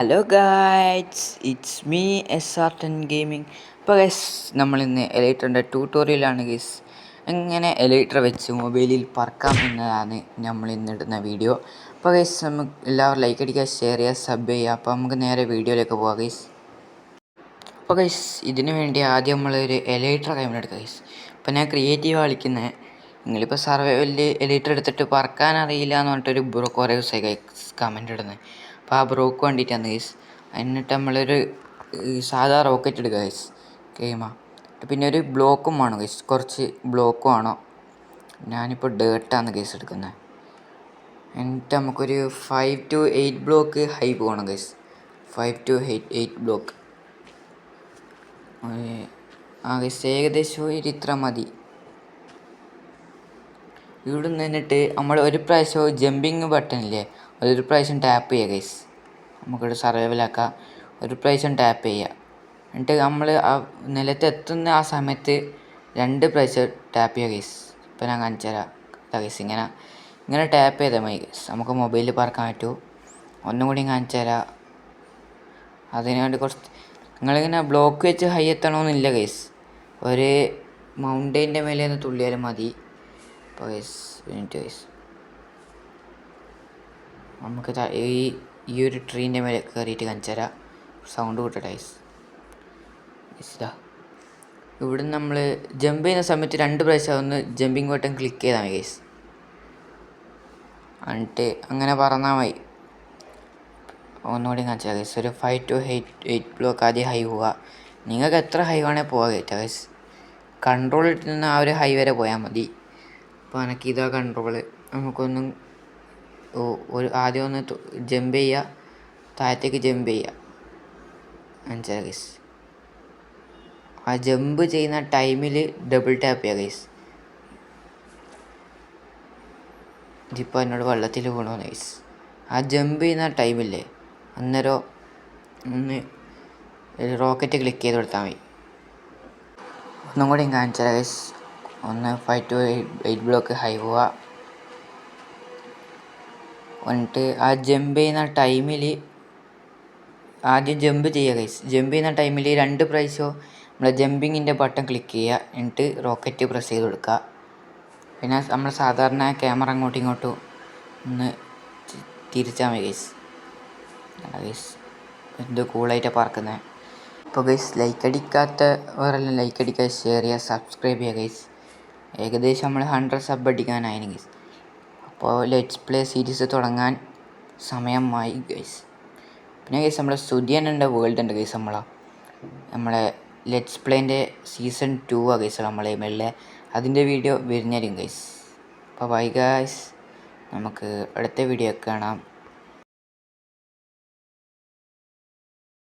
Hello guys it's me S R ten gaming അപ്പോൾ guys നമ്മളിന്ന് എലൈറ്ററിന്റെ ട്യൂട്ടോറിയലാണ് ഗൈസ് എങ്ങനെ എലൈറ്റർ വെച്ച് മൊബൈലിൽ പറക്കാം എന്നതാണ് നമ്മൾ ഇന്ന് ഇടുന്ന വീഡിയോ അപ്പോൾ ഗൈസ് നമുക്ക് എല്ലാവരും ലൈക്ക് അടിക്കുക ഷെയർ ചെയ്യുക സബ് ചെയ്യുക. അപ്പോൾ നമുക്ക് നേരെ വീഡിയോയിലേക്ക് പോകാം ഗൈസ് അപ്പോൾ ഗൈസ് ഇതിന് വേണ്ടി ആദ്യം നമ്മളൊരു എലൈറ്റർ കൈമെടുക്കുക ഗൈസ് അപ്പോൾ ഞാൻ ക്രിയേറ്റീവ് കളിക്കുന്നത് നിങ്ങളിപ്പോൾ സർവൈവലിൽ എലൈറ്റർ എടുത്തിട്ട് പറക്കാൻ അറിയില്ല എന്ന് പറഞ്ഞിട്ടൊരു കുറേ ദിവസമായി ഗൈസ് കമന്റ് ഇടുന്നത് അപ്പോൾ ആ ബ്രോക്ക് വേണ്ടിയിട്ടാണ് ഗൈസ് എന്നിട്ട് നമ്മളൊരു സാധാ റോക്കറ്റ് എടുക്കുക ഗൈസ് ഗെയിമാ പിന്നെ ഒരു ബ്ലോക്കും വേണം ഗൈസ് കുറച്ച് ബ്ലോക്കും വേണോ. ഞാനിപ്പോൾ ഡേർട്ടാണ് ഗൈസ് എടുക്കുന്നത്. എന്നിട്ട് നമുക്കൊരു five two eight block high പോകണം guys five two eight eight block ആ ഗൈസ് ഏകദേശം ഒരു ഇത്ര മതി. ഇവിടെ നിന്നിട്ട് നമ്മൾ ഒരു പ്രാവശ്യം ജമ്പിങ് ബട്ടൺ ഇല്ലേ അതൊരു പ്രാവശ്യം ടാപ്പ് ചെയ്യുക ഗൈസ് നമുക്കിവിടെ സർവൈവലാക്കാം ഒരു പ്രാവശ്യം ടാപ്പ് ചെയ്യുക എന്നിട്ട് നമ്മൾ ആ നിലത്തെത്തുന്ന ആ സമയത്ത് രണ്ട് പ്രാവശ്യം ടാപ്പ് ചെയ്യുക ഗൈസ് ഇപ്പോൾ ഞാൻ കാണിച്ചു തരാം. ഗൈസ് ഇങ്ങനെ ഇങ്ങനെ ടാപ്പ് ചെയ്താൽ മതി ഗൈസ് നമുക്ക് മൊബൈലിൽ പറക്കാൻ പറ്റൂ. ഒന്നും കൂടി കാണിച്ചു തരാം. അതിന് വേണ്ടി കുറച്ച് നിങ്ങളിങ്ങനെ ബ്ലോക്ക് വെച്ച് ഹൈ എത്തണമെന്നില്ല ഗൈസ് ഒരു മൗണ്ടൈന്റെ മേലെ നിന്ന് തുള്ളിയാലും മതി. അപ്പോൾ യൂണിറ്റ് ഗൈസ് നമുക്ക് ഈ ഈ ഒരു ട്രീന്റെ മേലെ കയറിയിട്ട് കാണിച്ചു തരാം സൗണ്ട് കൂട്ടട്ടെ ഐസ് ഇതാ. ഇവിടെ നമ്മൾ ജമ്പ് ചെയ്യുന്ന സമയത്ത് രണ്ട് പ്രാവശ്യം ഒന്ന് ജമ്പിങ് ബട്ടൺ ക്ലിക്ക് ചെയ്താൽ മതി ഗൈസ് എന്നിട്ട് അങ്ങനെ പറഞ്ഞാൽ മതി. ഒന്നുകൂടി കാണിച്ചാൽ ഗൈസ് ഒരു five two eight eight block ആദ്യം ഹൈ പോവുക. നിങ്ങൾക്ക് എത്ര ഹൈ വേണേൽ പോകാൻ കയറ്റാം ഗൈസ് കൺട്രോളിൽ നിന്ന് ആ ഒരു ഹൈ വരെ പോയാൽ മതി. അപ്പോൾ എനിക്ക് ഇതാ കൺട്രോൾ നമുക്കൊന്നും ഒരു ആദ്യം ഒന്ന് ജമ്പ് ചെയ്യുക താഴത്തേക്ക് ജമ്പ് ചെയ്യുക മനസ്സിലായി ഗൈസ് ആ ജമ്പ് ചെയ്യുന്ന ടൈമിൽ ഡബിൾ ടാപ്പ് ചെയ്യുക ഗൈസ് ഇതിപ്പോൾ എന്നോട് വെള്ളത്തിൽ വീണു ഗൈസ് ആ ജമ്പ് ചെയ്യുന്ന ടൈമില്ലേ അന്നേരം ഒന്ന് റോക്കറ്റ് ക്ലിക്ക് ചെയ്ത് കൊടുത്താൽ മതി. ഒന്നും കൂടി കാണിച്ചാൽ ഗൈസ് ഒന്ന് five two eight block high പോവുക എന്നിട്ട് ആ ജമ്പ് ചെയ്യുന്ന ടൈമിൽ ആദ്യം ജമ്പ് ചെയ്യുക ഗൈസ് ജമ്പ് ചെയ്യുന്ന ടൈമിൽ രണ്ട് പ്രൈസോ നമ്മൾ ജമ്പിങ്ങിന്റെ ബട്ടൺ ക്ലിക്ക് ചെയ്യുക. എന്നിട്ട് റോക്കറ്റ് പ്രസ് ചെയ്ത് കൊടുക്കുക. പിന്നെ നമ്മൾ സാധാരണ ക്യാമറ അങ്ങോട്ടും ഇങ്ങോട്ടും ഒന്ന് തിരിച്ചാൽ മതി ഗൈസ് ഗൈസ് എന്ത് കൂളായിട്ടാണ് പറക്കുന്നത് ഇപ്പോൾ ഗൈസ് ലൈക്ക് അടിക്കാത്തവരെല്ലാം ലൈക്ക് അടിക്കുക ഷെയർ ചെയ്യുക സബ്സ്ക്രൈബ് ചെയ്യുക ഗൈസ് ഏകദേശം നമ്മൾ ഹൺഡ്രഡ് സബ് അടിക്കാനായി ഗൈസ് അപ്പോൾ ലെറ്റ്സ് പ്ലേ സീരീസ് തുടങ്ങാൻ സമയമായി ഗൈസ് പിന്നെ ഗൈസ് നമ്മളെ സുധിയനുണ്ട് വേൾഡ് ഉണ്ട് ഗൈസ് നമ്മളെ. നമ്മളെ ലെറ്റ്സ് പ്ലേന്റെ സീസൺ ടു ആ ഗൈസ് നമ്മളെ മെല്ലെ അതിന്റെ വീഡിയോ വരുന്നതായിരിക്കും ഗൈസ് അപ്പോൾ ബൈ ഗൈസ് നമുക്ക് അടുത്ത വീഡിയോ കാണാം.